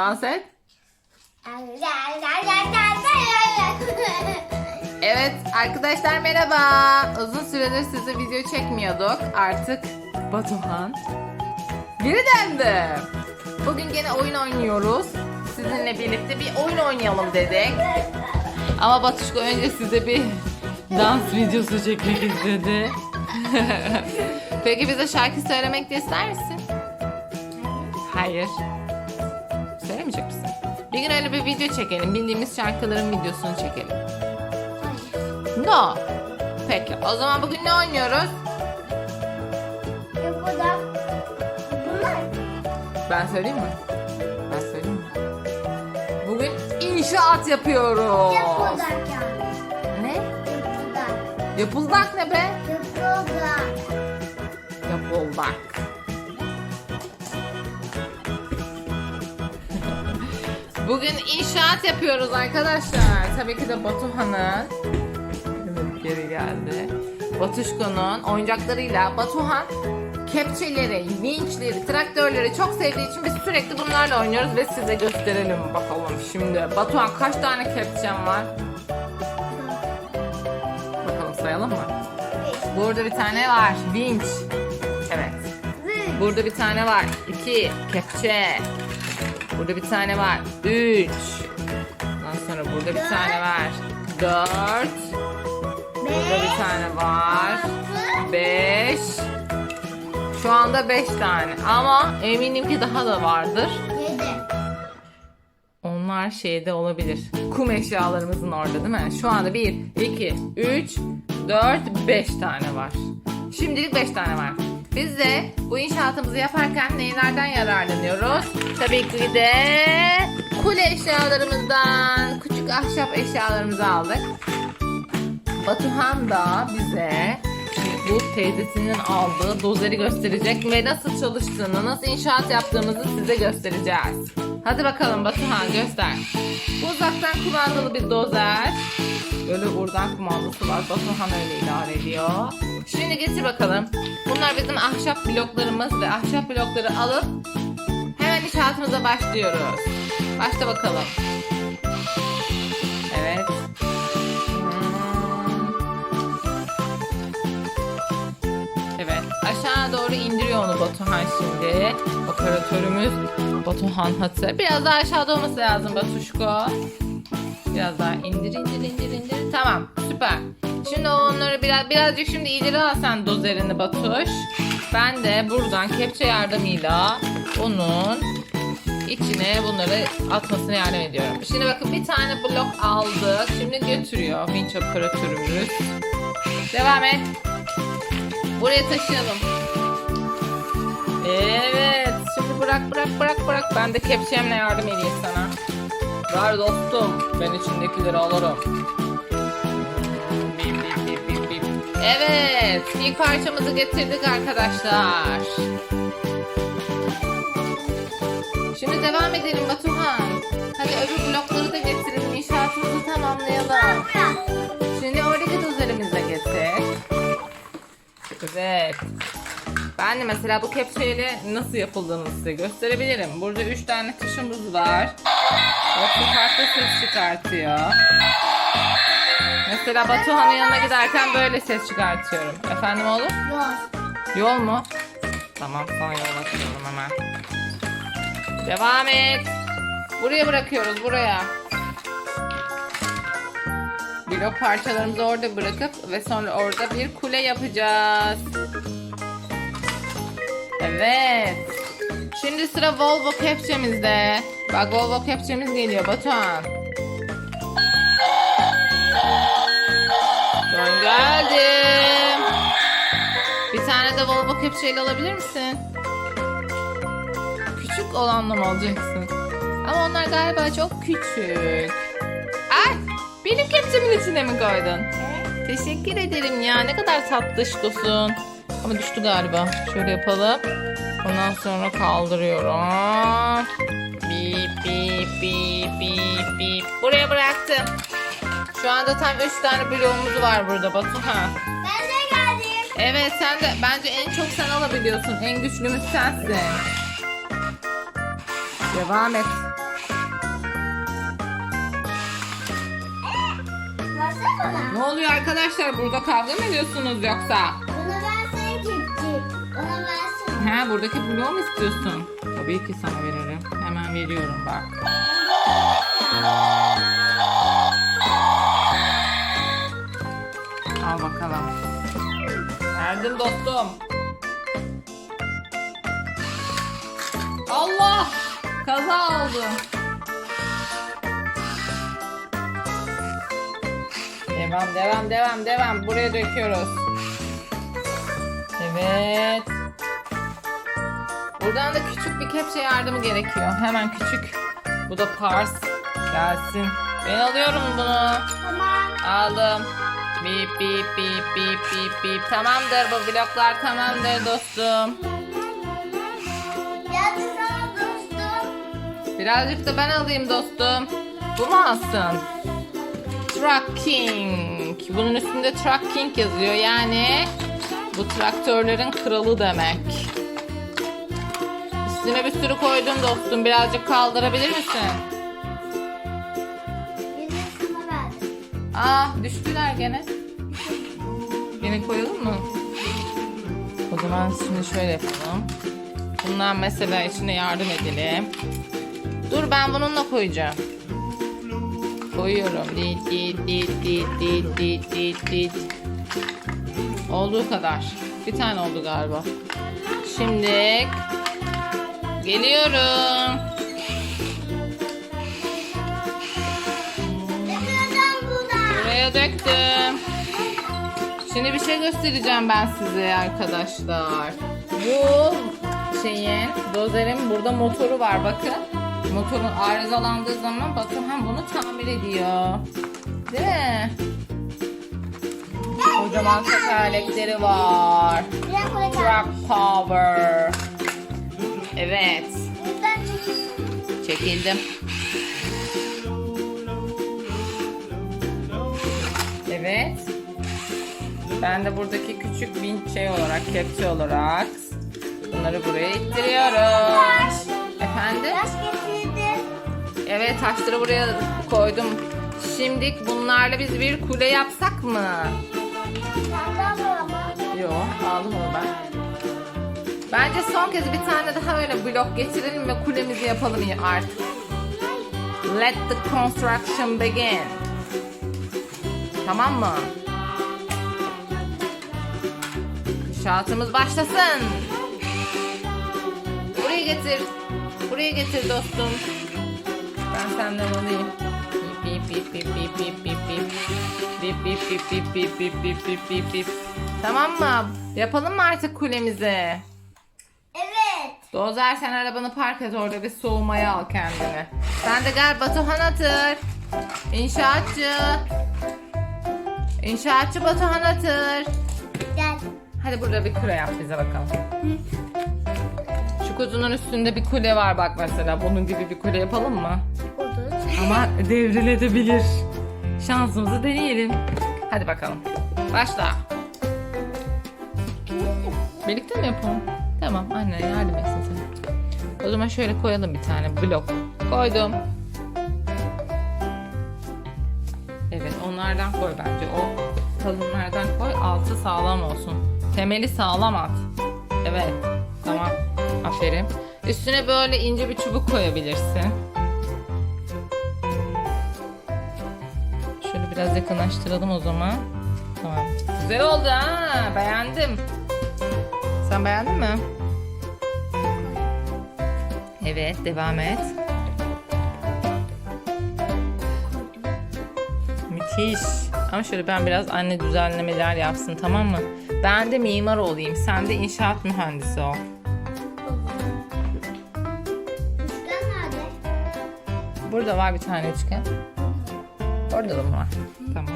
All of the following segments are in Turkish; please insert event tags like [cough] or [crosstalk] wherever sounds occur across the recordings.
Dans et. Evet arkadaşlar merhaba. Uzun süredir size video çekmiyorduk. Artık Batuhan geri döndü. Bugün gene oyun oynuyoruz. Sizinle birlikte bir oyun oynayalım dedik. Ama Batuşko önce size bir dans videosu çekmek istedi. [laughs] Peki bize şarkı söylemek de ister misin? Hayır. Söylemeyecek misin? Bir gün öyle bir video çekelim. Bildiğimiz şarkıların videosunu çekelim. No. Peki o zaman bugün ne oynuyoruz? Ben söyleyeyim mi? Ben söyleyeyim mi? Bugün inşaat yapıyoruz. Ne? Yapıldak ne be? Yapıldak. Bugün inşaat yapıyoruz arkadaşlar. Tabii ki de Batuhan'ın Evet geri geldi. Batuşko'nun oyuncaklarıyla Batuhan kepçeleri, vinçleri, traktörleri çok sevdiği için biz sürekli bunlarla oynuyoruz ve size gösterelim bakalım şimdi. Batuhan kaç tane kepçen var? Bakalım sayalım mı? Burada bir tane var. Vinç. Evet. Burada bir tane var. İki. Kepçe. Burada bir tane var. Üç. Ondan sonra burada bir tane var. Dört. Burada bir tane var. Beş. Şu anda beş tane. Ama eminim ki daha da vardır. Onlar şeyde olabilir. Kum eşyalarımızın orada değil mi? Şu anda 1, 2, 3, 4, 5 tane var. Şimdilik 5 tane var. Biz de bu inşaatımızı yaparken neylerden yararlanıyoruz? Tabii ki de kule eşyalarımızdan, küçük ahşap eşyalarımızı aldık. Batuhan da bize bu teyzesinin aldığı dozeri gösterecek ve nasıl çalıştığını, nasıl inşaat yaptığımızı size göstereceğiz. Hadi bakalım Batuhan göster. Bu uzaktan kumandalı bir dozer. Böyle buradan kumandası var. Batuhan öyle idare ediyor. Şimdi getir bakalım. Bunlar bizim ahşap bloklarımız ve ahşap blokları alıp hemen inşaatımıza başlıyoruz. Başla bakalım. Evet. Hmm. Evet aşağı doğru indiriyor onu Batuhan şimdi. Operatörümüz Batuhan Hatı. Biraz daha aşağıda olması lazım Batuşko. Biraz daha indir indir indir indir. Tamam süper. Şimdi onları biraz birazcık şimdi ileri al sen dozerini Batuş. Ben de buradan kepçe yardımıyla onun içine bunları atmasına yardım ediyorum. Şimdi bakın bir tane blok aldık. Şimdi götürüyor vinç operatörümüz. Devam et. Buraya taşıyalım. Evet. Şimdi bırak bırak bırak bırak. Ben de kepçemle yardım edeyim sana. Ver dostum. Ben içindekileri alırım. Evet. ilk parçamızı getirdik arkadaşlar. Şimdi devam edelim Batuhan. Hadi öbür blokları da getirelim. İnşaatımızı tamamlayalım. Şimdi oradaki de getir. Evet. Ben de mesela bu kepçeyle nasıl yapıldığını size gösterebilirim. Burada 3 tane tuşumuz var. Hepsi farklı ses çıkartıyor. Mesela Batuhan'ın yanına giderken böyle ses çıkartıyorum. Efendim oğlum? Yol mu? Tamam sana yol açıyorum hemen. Devam et. Buraya bırakıyoruz buraya. Blok parçalarımızı orada bırakıp ve sonra orada bir kule yapacağız. Evet. Şimdi sıra Volvo kepçemizde. Bak Volvo kepçemiz geliyor Batuhan. De Volvo kepçeyle alabilir misin? Küçük olanla mı alacaksın? Ama onlar galiba çok küçük. Ay benim kepçemin içine mi koydun? Teşekkür ederim ya. Ne kadar tatlışkosun. Ama düştü galiba. Şöyle yapalım. Ondan sonra kaldırıyorum. Bip bip bip bip bip. Buraya bıraktım. Şu anda tam 3 tane bloğumuz var burada Batuhan. Evet sen de bence en çok sen alabiliyorsun. En güçlümüz sensin. Devam et. Ne oluyor arkadaşlar? Burada kavga mı ediyorsunuz yoksa? Bana versene cipcik. Bana versene. Ha buradaki bloğu mu istiyorsun? Tabii ki sana veririm. Hemen veriyorum bak. Al bakalım. Verdim dostum. Allah! Kaza oldu. Devam, devam, devam, devam. Buraya döküyoruz. Evet. Buradan da küçük bir kepçe yardımı gerekiyor. Hemen küçük. Bu da pars. Gelsin. Ben alıyorum bunu. Tamam. Aldım. Bip bip bip bip bip bip. Tamamdır bu bloklar tamamdır dostum. Birazcık da ben alayım dostum. Bu mu alsın? Trucking. Bunun üstünde trucking yazıyor. Yani bu traktörlerin kralı demek. Üstüne bir sürü koydum dostum. Birazcık kaldırabilir misin? Verdim. Aa düştüler gene. Yine koyalım mı? O zaman şimdi şöyle yapalım. Bundan mesela içine yardım edelim. Dur ben bununla koyacağım. Koyuyorum. Dit dit dit dit dit dit dit dit. Olduğu kadar. Bir tane oldu galiba. Şimdi geliyorum. Buraya döktüm. Şimdi bir şey göstereceğim ben size arkadaşlar. Bu şeyin, dozerin burada motoru var bakın. Motorun arızalandığı zaman Batuhan bunu tamir ediyor. Değil mi? Kocaman tekerlekleri var. Truck power. Evet. Çekildim. Evet. Ben de buradaki küçük bir şey olarak, kepçe olarak bunları buraya ittiriyorum. Efendim? Evet taşları buraya koydum. Şimdi bunlarla biz bir kule yapsak mı? Yok aldım onu ben. Bence son kez bir tane daha öyle blok getirelim ve kulemizi yapalım ya artık. Let the construction begin. Tamam mı? İnşaatımız başlasın. Buraya getir. Buraya getir dostum. Ben senden alayım. Bip bip bip bip bip bip bip bip. Bip bip bip bip bip bip bip bip bip. Tamam mı? Yapalım mı artık kulemizi? Evet. Dozer sen arabanı park et orada bir soğumaya al kendini. Sen de gel Batuhan Atır. İnşaatçı. İnşaatçı Batuhan Atır. Hadi burada bir kule yap bize bakalım. Şu kutunun üstünde bir kule var bak mesela. Bunun gibi bir kule yapalım mı? Olur. Ama devrilebilir. Şansımızı deneyelim. Hadi bakalım. Başla. Birlikte mi yapalım? Tamam anne yardım etsin sana. O zaman şöyle koyalım bir tane blok. Koydum. Evet onlardan koy bence. O kalınlardan koy. Altı sağlam olsun. Temeli sağlam at. Evet. Tamam. Aferin. Üstüne böyle ince bir çubuk koyabilirsin. Şöyle biraz yakınlaştıralım o zaman. Tamam. Güzel oldu ha. Beğendim. Sen beğendin mi? Evet, devam et. Müthiş. Ama şöyle ben biraz anne düzenlemeler yapsın tamam mı? Ben de mimar olayım. Sen de inşaat mühendisi ol. Üçgen nerede? Burada var bir tane üçgen. Orada da mı var? Tamam.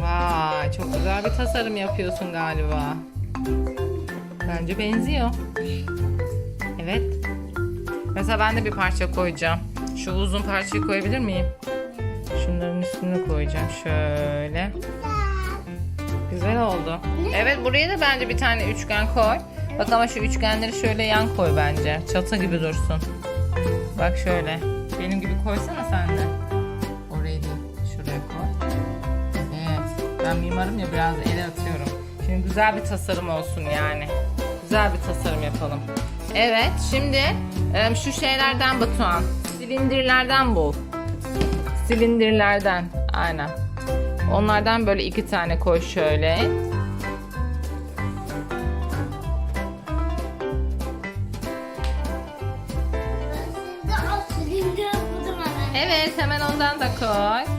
Vay çok güzel bir tasarım yapıyorsun galiba. Bence benziyor. Evet. Mesela ben de bir parça koyacağım. Şu uzun parçayı koyabilir miyim? Bunu koyacağım şöyle. Güzel oldu. Evet buraya da bence bir tane üçgen koy. Bak ama şu üçgenleri şöyle yan koy bence. Çatı gibi dursun. Bak şöyle. Benim gibi koysana sen de. Orayı değil. Şuraya koy. Evet. Ben mimarım ya biraz ele atıyorum. Şimdi güzel bir tasarım olsun yani. Güzel bir tasarım yapalım. Evet şimdi şu şeylerden Batuhan. Silindirlerden bul. Silindirlerden. Aynen. Onlardan böyle iki tane koy şöyle. Evet hemen ondan da koy.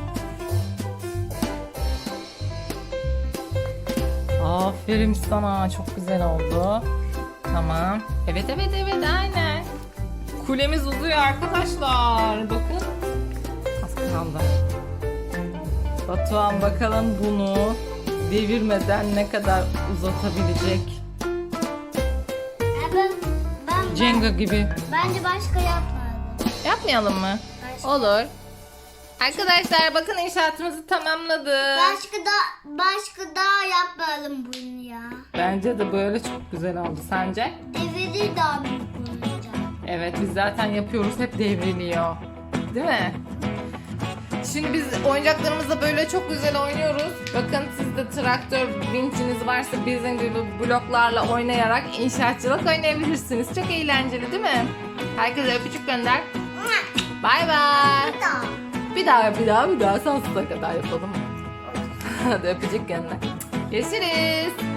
Aferin sana çok güzel oldu. Tamam. Evet evet evet aynen. Kulemiz uzuyor arkadaşlar. Bakın. Az kaldı. Batuhan bakalım bunu devirmeden ne kadar uzatabilecek. Ya ben, ben, Jenga gibi. bence başka yapmadım. Yapmayalım mı? Başka. Olur. Arkadaşlar bakın inşaatımızı tamamladık. Başka da başka daha yapmayalım bunu ya. Bence de böyle çok güzel oldu. Sence? Evi daha büyük bulacağım. Evet biz zaten yapıyoruz. Hep devriliyor. Değil mi? Şimdi biz oyuncaklarımızla böyle çok güzel oynuyoruz. Bakın sizde traktör vinçiniz varsa bizim gibi bloklarla oynayarak inşaatçılık oynayabilirsiniz. Çok eğlenceli değil mi? Herkese öpücük gönder. Bay bay. Bir daha bir daha bir daha sonsuza kadar yapalım. Hadi öpücük gönder. Görüşürüz.